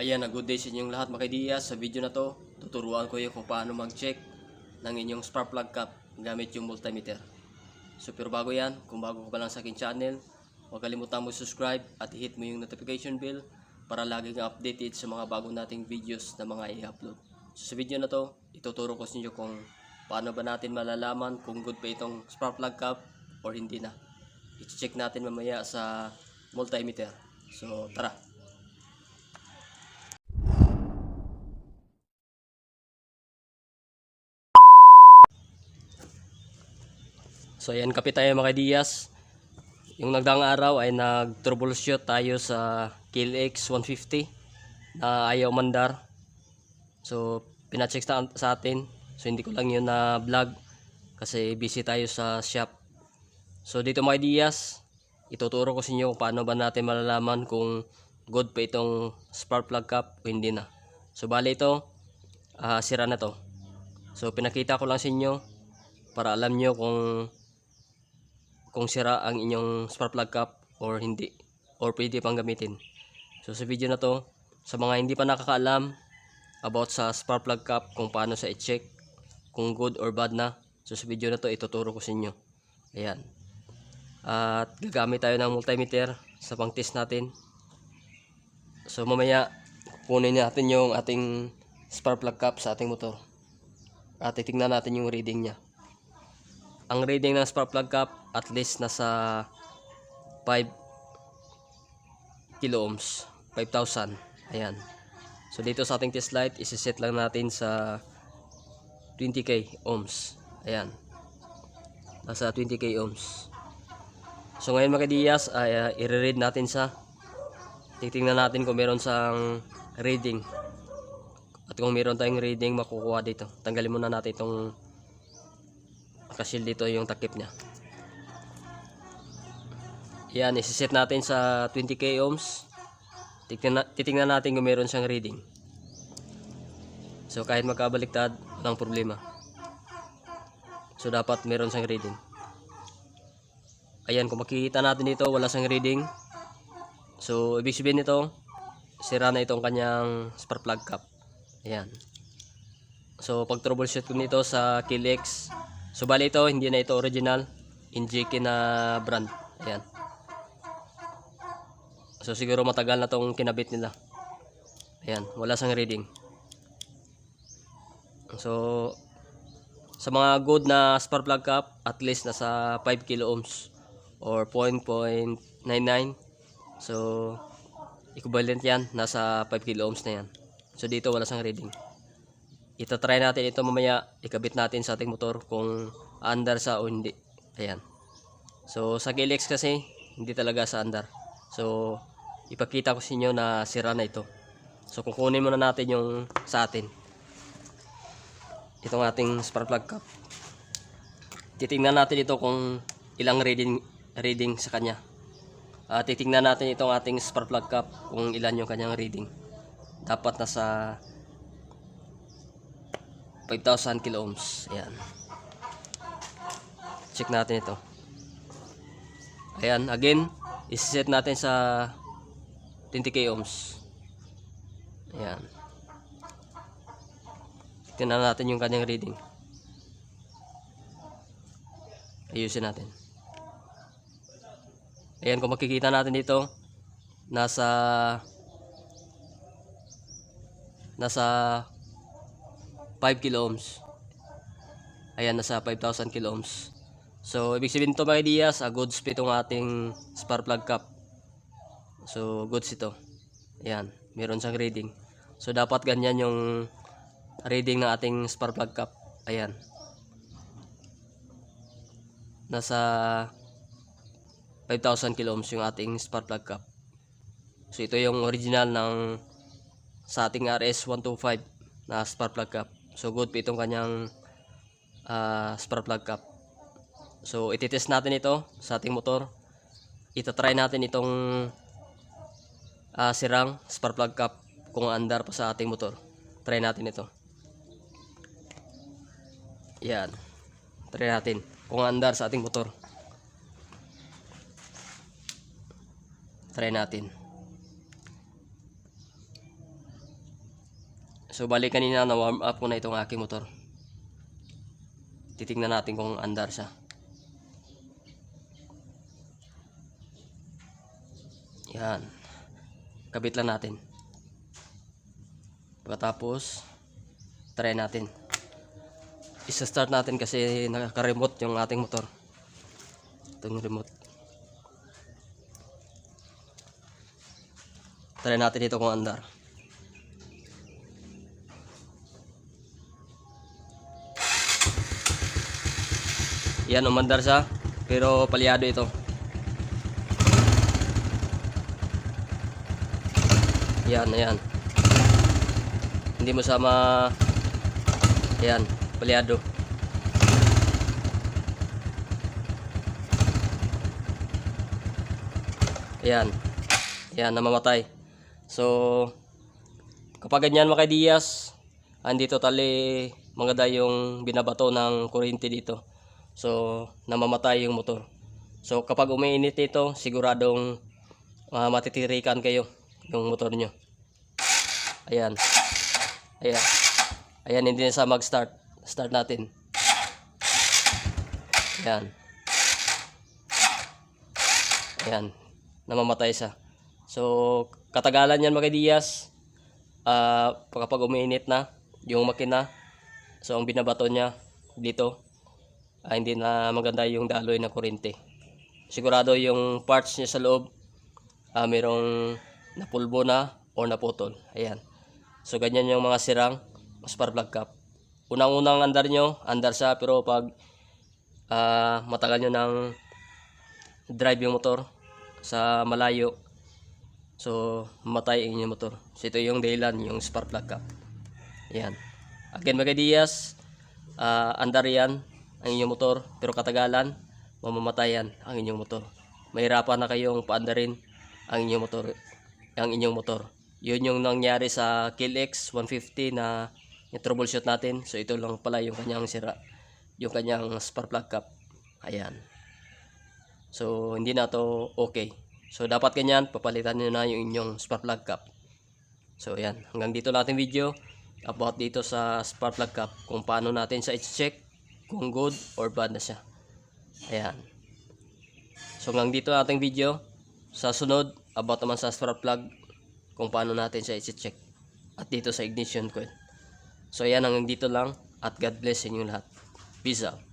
Ayan, na good day sa inyong lahat mga kaidiya. Sa video na to, tuturuan ko kayo kung paano mag-check ng inyong spark plug cap gamit yung multimeter. So pero bago yan, kung bago ka pa lang sa aking channel, huwag kalimutan mo subscribe at hit mo yung notification bell para lagi kang updated sa mga bago nating videos na mga i-upload. So sa video na to, ituturo ko sa inyo kung paano ba natin malalaman kung good pa itong spark plug cap or hindi na. I-check natin mamaya sa multimeter. So tara! So ayan kapit tayo mga Diyas. Yung nagdaang araw ay nag-troubleshoot tayo sa KLX 150 na ayaw mandar. So pinacheck sa, sa atin. So hindi ko lang yun na vlog kasi busy tayo sa shop. So dito mga Diyas, ituturo ko sa inyo paano ba natin malalaman kung good pa itong spark plug cap o hindi na. So bali ito, ah, sira na to. So pinakita ko lang sa inyo para alam nyo kung kung sira ang inyong spark plug cap or hindi or pwede pang gamitin. So sa video na to, sa mga hindi pa nakakaalam about sa spark plug cap kung paano sa i-check kung good or bad na. So sa video na to ituturo ko sa inyo. Ayan. At gagamit tayo ng multimeter sa pang-test natin. So mamaya kunin natin yung ating spark plug cap sa ating motor. At titingnan natin yung reading niya. Ang reading ng spark plug cap at least nasa 5 kilo ohms 5,000 ayan. So dito sa ating test light isiset lang natin sa 20k ohms. Ayan. Nasa 20k ohms. So ngayon mga diyas ay uh, i-read natin sa titingnan natin kung meron sang reading. At kung meron tayong reading makukuha dito. Tanggalin muna natin itong nakasil dito yung takip niya yan, isiset natin sa 20k ohms. Titingnan, natin kung meron siyang reading. So kahit magkabaliktad, walang problema. So dapat meron siyang reading. Ayan, kung makikita natin dito, wala siyang reading. So ibig sabihin nito, sira na itong kanyang spark plug cap. Ayan. So pag troubleshoot ko nito sa KLX, so bali ito, hindi na ito original. Injiki na brand. Ayan. So siguro matagal na tong kinabit nila. Ayan, wala sang reading. So sa mga good na spark plug cap, at least nasa 5 kilo ohms or 0.99. So equivalent 'yan, nasa 5 kilo ohms na 'yan. So dito wala sang reading. Ito try natin ito mamaya, ikabit natin sa ating motor kung under sa o hindi. Ayan. So sa KLX kasi hindi talaga sa under. So ipakita ko sa inyo na sira na ito. So kukunin muna natin yung sa atin. Itong ating spark plug cap. Titingnan natin ito kung ilang reading reading sa kanya. Uh, titingnan natin itong ating spark plug cap kung ilan yung kanyang reading. Dapat nasa 5,000 kilo ohms. Ayan. Check natin ito. Ayan, again, isiset natin sa 20k ohms. Ayan. Tingnan natin yung kanyang reading. Ayusin natin. Ayan, kung makikita natin dito, nasa nasa 5 kilo ohms. Ayan, nasa 5,000 kilo ohms. So, ibig sabihin ito mga ideas, a good speed itong ating spark plug cap. So, goods ito. Ayan, meron siyang reading. So, dapat ganyan yung reading ng ating spark plug cap. Ayan. Nasa 5,000 kilo ohms yung ating spark plug cap. So, ito yung original ng sa ating RS125 na spark plug cap. So, good po itong kanyang uh, spark plug cap. So, ititest natin ito sa ating motor. Ita-try natin itong uh, sirang spark plug cap kung andar pa sa ating motor. Try natin ito. Yan. Try natin kung andar sa ating motor. Try natin. So bali kanina na warm up ko na itong aking motor. Titingnan natin kung andar siya. Yan. Kabit lang natin. Pagkatapos, try natin. Isa-start natin kasi nakaka-remote yung ating motor. Itong remote. Try natin ito kung andar. Yan, umandar siya. Pero palyado ito. Yan, ayan. Hindi mo sama... Ayan, palyado. Ayan. Ayan, namamatay. So, kapag ganyan mga Diaz, hindi totally maganda yung binabato ng kuryente dito. So, namamatay yung motor. So, kapag umiinit ito, siguradong ah, matitirikan kayo yung motor nyo. Ayan. Ayan. Ayan, hindi na sa mag-start. Start natin. Ayan. Ayan. Namamatay siya. So, katagalan yan mga Diaz. Ah, kapag umiinit na yung makina, so ang binabato niya dito, ah, hindi na maganda yung daloy ng kuryente. Sigurado yung parts niya sa loob, ah, mayroong napulbo na o naputol. Ayan. So, ganyan yung mga sirang spark plug cap. Unang-unang andar nyo, andar siya, pero pag ah, matagal nyo ng drive yung motor sa malayo, so matay ang inyong motor. So, ito yung dahilan, yung spark plug cap. Ayan. Again, mga Diaz, ah, andar yan ang inyong motor, pero katagalan, mamamatayan ang inyong motor. Mahirapan na kayong paandarin ang inyong motor, ang inyong motor. Yun yung nangyari sa KillX 150 na yung troubleshoot natin. So ito lang pala yung kanyang sira, yung kanyang spark plug cap. Ayan. So hindi na to okay. So dapat ganyan, papalitan niyo na yung inyong spark plug cap. So ayan, hanggang dito natin video about dito sa spark plug cap kung paano natin sa i-check kung good or bad na siya. Ayan. So hanggang dito ating video. Sa sunod, about naman sa spark plug kung paano natin siya i-check. At dito sa ignition coil. So ayan hanggang dito lang at God bless sa inyo lahat. Peace out.